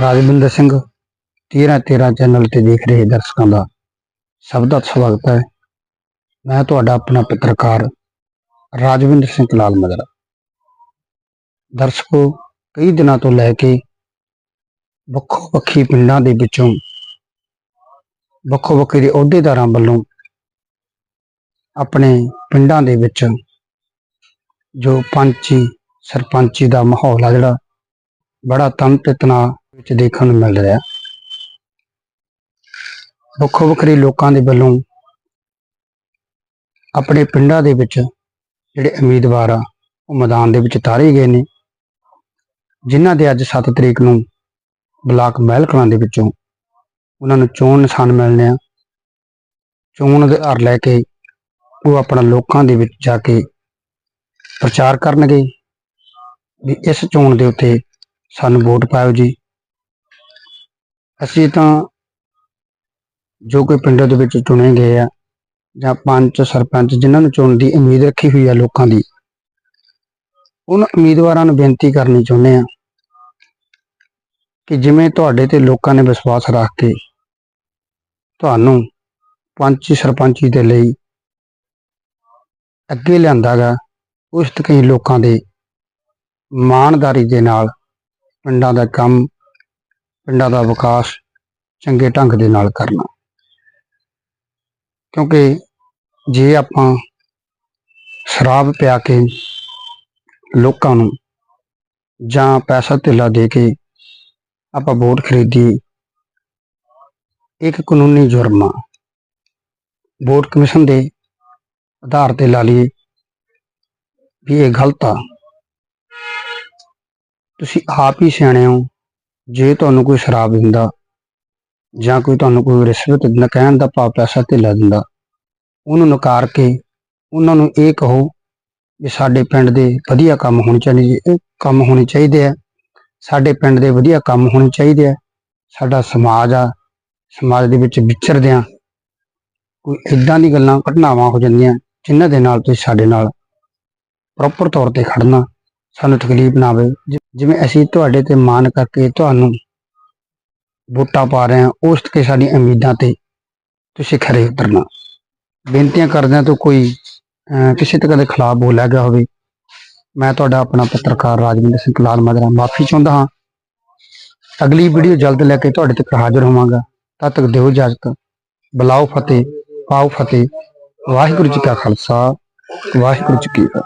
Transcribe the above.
Rajwinder Singh 13 13 channel ਤੇ ਦੇਖ ਰਹੇ ਦਰਸ਼ਕਾਂ ਦਾ ਸਭ ਦਾ ਸਵਾਗਤ ਹੈ। ਮੈਂ ਤੁਹਾਡਾ ਆਪਣਾ ਪੱਤਰਕਾਰ ਰਾਜਵਿੰਦਰ ਸਿੰਘ ਲਾਲ ਮਦਰਾ। ਦਰਸ਼ਕੋ, ਕਈ ਦਿਨਾਂ ਤੋਂ ਲੈ ਕੇ ਵੱਖੋ ਵੱਖੀ ਪਿੰਡਾਂ ਦੇ ਵਿੱਚੋਂ ਵੱਖੋ ਵੱਖਰੇ ਅਹੁਦੇਦਾਰਾਂ ਵੱਲੋਂ ਆਪਣੇ ਪਿੰਡਾਂ ਦੇ ਵਿੱਚ ਜੋ ਪੰਚੀ, ਸਰਪੰਚੀ ਦਾ ਮਾਹੌਲ ਆ ਜਿਹੜਾ, ਬੜਾ ਤਨ ਤੇ ਤਣਾਅ ਵਿੱਚ ਦੇਖਣ ਨੂੰ ਮਿਲ ਰਿਹਾ। ਵੱਖੋ ਵੱਖਰੇ ਲੋਕਾਂ ਦੇ ਵੱਲੋਂ ਆਪਣੇ ਪਿੰਡਾਂ ਦੇ ਵਿੱਚ ਜਿਹੜੇ ਉਮੀਦਵਾਰ ਆ, ਉਹ ਮੈਦਾਨ ਦੇ ਵਿੱਚ ਤਾਰੇ ਗਏ ਨੇ, ਜਿਨ੍ਹਾਂ ਦੇ ਅੱਜ 7 ਤਰੀਕ ਨੂੰ ਬਲਾਕ ਮਹਿਲ ਕਲਾਂ ਦੇ ਵਿੱਚੋਂ ਉਹਨਾਂ ਨੂੰ ਚੋਣ ਨਿਸ਼ਾਨ ਮਿਲਣੇ ਆ। ਚੋਣ ਦੇ ਹਰ ਲੈ ਕੇ ਉਹ ਆਪਣਾ ਲੋਕਾਂ ਦੇ ਵਿੱਚ ਜਾ ਕੇ ਪ੍ਰਚਾਰ ਕਰਨਗੇ ਵੀ ਇਸ ਚੋਣ ਦੇ ਉੱਤੇ ਸਾਨੂੰ ਵੋਟ ਪਾਇਓ ਜੀ। ਅਸੀਂ ਤਾਂ ਜੋ ਕੋਈ ਪਿੰਡਾਂ ਦੇ ਵਿੱਚ ਚੁਣੇ ਗਏ ਆ ਜਾਂ ਪੰਚ, ਸਰਪੰਚ ਜਿਨ੍ਹਾਂ ਨੂੰ ਚੁਣਨ ਦੀ ਉਮੀਦ ਰੱਖੀ ਹੋਈ ਆ ਲੋਕਾਂ ਦੀ, ਉਹਨਾਂ ਉਮੀਦਵਾਰਾਂ ਨੂੰ ਬੇਨਤੀ ਕਰਨੀ ਚਾਹੁੰਦੇ ਆ ਕਿ ਜਿਵੇਂ ਤੁਹਾਡੇ ਤੇ ਲੋਕਾਂ ਨੇ ਵਿਸ਼ਵਾਸ ਰੱਖ ਕੇ ਤੁਹਾਨੂੰ ਪੰਚੀ, ਸਰਪੰਚੀ ਦੇ ਲਈ ਅੱਗੇ ਲਿਆਂਦਾਗਾ, ਉਸ ਤਕਈ ਲੋਕਾਂ ਦੇ ਇਮਾਨਦਾਰੀ ਦੇ ਨਾਲ ਪਿੰਡਾਂ ਦਾ ਕੰਮ ਪਿੰਡਾਂ ਦਾ ਵਿਕਾਸ ਚੰਗੇ ਢੰਗ ਦੇ ਨਾਲ ਕਰਨਾ। ਕਿਉਂਕਿ ਜੇ ਆਪਾਂ ਸ਼ਰਾਬ ਪਿਆ ਕੇ ਲੋਕਾਂ ਨੂੰ ਜਾਂ ਪੈਸਾ ਧੇਲਾ ਦੇ ਕੇ ਆਪਾਂ ਵੋਟ ਖਰੀਦੀ, ਇੱਕ ਕਾਨੂੰਨੀ ਜੁਰਮਾ ਆ। ਵੋਟ ਕਮਿਸ਼ਨ ਦੇ ਆਧਾਰ ਤੇ ਲਾ ਲਈਏ ਵੀ ਇਹ ਗਲਤ ਆ। ਤੁਸੀਂ ਆਪ ਹੀ ਸਿਆਣੇ ਹੋ ਜੇ ਤੁਹਾਨੂੰ ਕੋਈ ਸ਼ਰਾਬ ਦਿੰਦਾ ਜਾਂ ਕੋਈ ਤੁਹਾਨੂੰ ਕੋਈ ਰਿਸ਼ਵਤ ਦਿੰਦਾ, ਕਹਿਣ ਦਾ ਭਾਵ ਪੈਸਾ ਧੇਲਾ ਦਿੰਦਾ, ਉਹਨੂੰ ਨਕਾਰ ਕੇ ਉਹਨਾਂ ਨੂੰ ਇਹ ਕਹੋ ਵੀ ਸਾਡੇ ਪਿੰਡ ਦੇ ਵਧੀਆ ਕੰਮ ਹੋਣੇ ਚਾਹੀਦੇ ਕੰਮ ਹੋਣੇ ਚਾਹੀਦੇ ਆ, ਸਾਡੇ ਪਿੰਡ ਦੇ ਵਧੀਆ ਕੰਮ ਹੋਣੇ ਚਾਹੀਦੇ ਆ, ਸਾਡਾ ਸਮਾਜ ਆ, ਸਮਾਜ ਦੇ ਵਿੱਚ ਵਿਚਰਦੇ ਆ, ਕੋਈ ਇਦਾਂ ਦੀ ਗੱਲਾਂ, ਘਟਨਾਵਾਂ ਹੋ ਜਾਂਦੀਆਂ, ਜਿਨ੍ਹਾਂ ਦੇ ਨਾਲ ਤੁਸੀਂ ਸਾਡੇ ਨਾਲ ਪ੍ਰੋਪਰ ਤੌਰ ਤੇ ਖੜਨਾ ਸਾਨੂੰ ਤਕਲੀਫ ਨਾ ਆਵੇ। ਜਿਵੇਂ ਅਸੀਂ ਤੁਹਾਡੇ ਤੇ ਮਾਣ ਕਰਕੇ ਤੁਹਾਨੂੰ ਵੋਟਾਂ ਪਾ ਰਹੇ ਹਾਂ, ਉਸ ਤੇ ਸਾਡੀਆਂ ਉਮੀਦਾਂ ਤੇ ਤੁਸੀਂ ਖਰੇ ਉਤਰਨਾ। ਬੇਨਤੀਆਂ ਕਰਦਿਆਂ ਤੋਂ ਕੋਈ ਕਿਸੇ ਤਰ੍ਹਾਂ ਦੇ ਖਿਲਾਫ ਬੋਲਿਆ ਗਿਆ ਹੋਵੇ, ਮੈਂ ਤੁਹਾਡਾ ਆਪਣਾ ਪੱਤਰਕਾਰ ਰਾਜਵਿੰਦਰ ਸਿੰਘ ਲਾਲ ਮਾਜਰਾ ਮਾਫੀ ਚਾਹੁੰਦਾ ਹਾਂ। ਅਗਲੀ ਵੀਡੀਓ ਜਲਦ ਲੈ ਕੇ ਤੁਹਾਡੇ ਤੱਕ ਹਾਜ਼ਰ ਹੋਵਾਂਗਾ। ਤਦ ਤੱਕ ਦਿਓ ਇਜਾਜ਼ਤ। ਬੁਲਾਓ ਫਤਿਹ, ਪਾਓ ਫਤਿਹ। ਵਾਹਿਗੁਰੂ ਜੀ ਕਾ ਖਾਲਸਾ, ਵਾਹਿਗੁਰੂ ਜੀ ਕੀ ਫਤਿਹ।